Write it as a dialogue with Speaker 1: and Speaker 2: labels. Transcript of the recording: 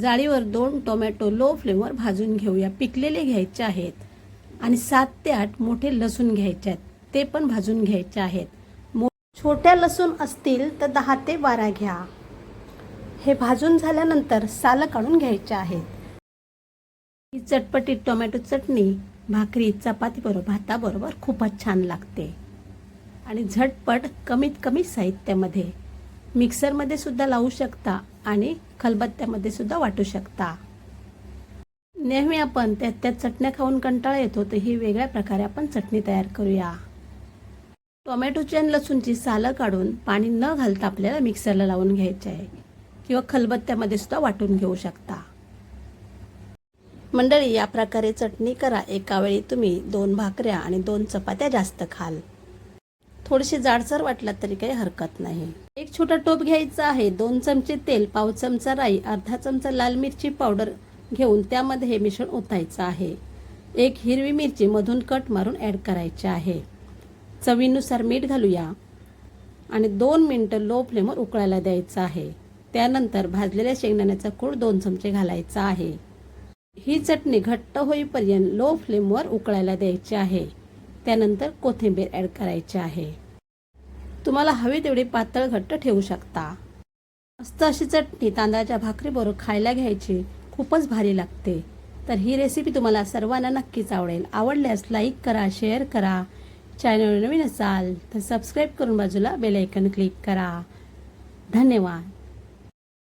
Speaker 1: जाळीवर दोन tomato low फ्लेमवर भाजून घेऊया. पिकलेले घ्यायचे आहेत आणि सात ते आठ मोठे लसूण घ्यायचे आहेत. ते पण भाजून घ्यायचे आहेत. मो छोट्या लसूण असतील तर दहा ते बारा घ्या. हे भाजून झाल्यानंतर सालं काढून घ्यायचे आहेत. ही चटपटीत टोमॅटो चटणी भाकरी चपातीबरोबर भाताबरोबर खूपच छान लागते. आणि झटपट कमीत कमी साहित्यामध्ये. मिक्सरमध्ये सुद्धा लावू शकता आणि खलबत्त्यामध्ये सुद्धा वाटू शकता. नेहमी आपण त्यात त्यात चटण्या खाऊन कंटाळा येतो तर ही वेगळ्या प्रकारे आपण चटणी तयार करूया. टोमॅटोची आणि लसूणची सालं काढून पाणी न घालता आपल्याला मिक्सरला लावून घ्यायचे आहे किंवा खलबत्त्यामध्ये सुद्धा वाटून घेऊ शकता. मंडळी या प्रकारे चटणी करा. एकावेळी तुम्ही दोन भाकऱ्या आणि दोन चपात्या जास्त खाल. थोडीशी जाडसर वाटला तरी काही हरकत नाही. एक छोटा टोप घ्यायचा आहे. दोन चमचे तेल पाव चमचा राई अर्धा चमचा लाल मिरची पावडर घेऊन त्यामध्ये हे मिश्रण ओतायचं आहे. एक हिरवी मिरची मधून कट मारून ॲड करायची आहे. चवीनुसार मीठ घालूया आणि दोन मिनटं लो फ्लेमवर उकळायला द्यायचं आहे. त्यानंतर भाजलेल्या शेंगदाण्याचा कूड दोन चमचे घालायचा आहे. ही चटणी घट्ट होईपर्यंत लो फ्लेमवर उकळायला द्यायची आहे. त्यानंतर कोथिंबीर ॲड करायची आहे. तुम्हाला हवी तेवढी पातळ घट्ट ठेवू शकता. मस्त अशी चटणी तांदळाच्या भाकरीबरोबर खायला घ्यायची. खूपच भारी लागते. तर ही रेसिपी तुम्हाला सर्वांना नक्कीच आवडेल. आवडल्यास लाईक करा शेअर करा. चॅनल नवीन असाल तर सबस्क्राईब करून बाजूला बेल आयकन क्लिक करा. धन्यवाद.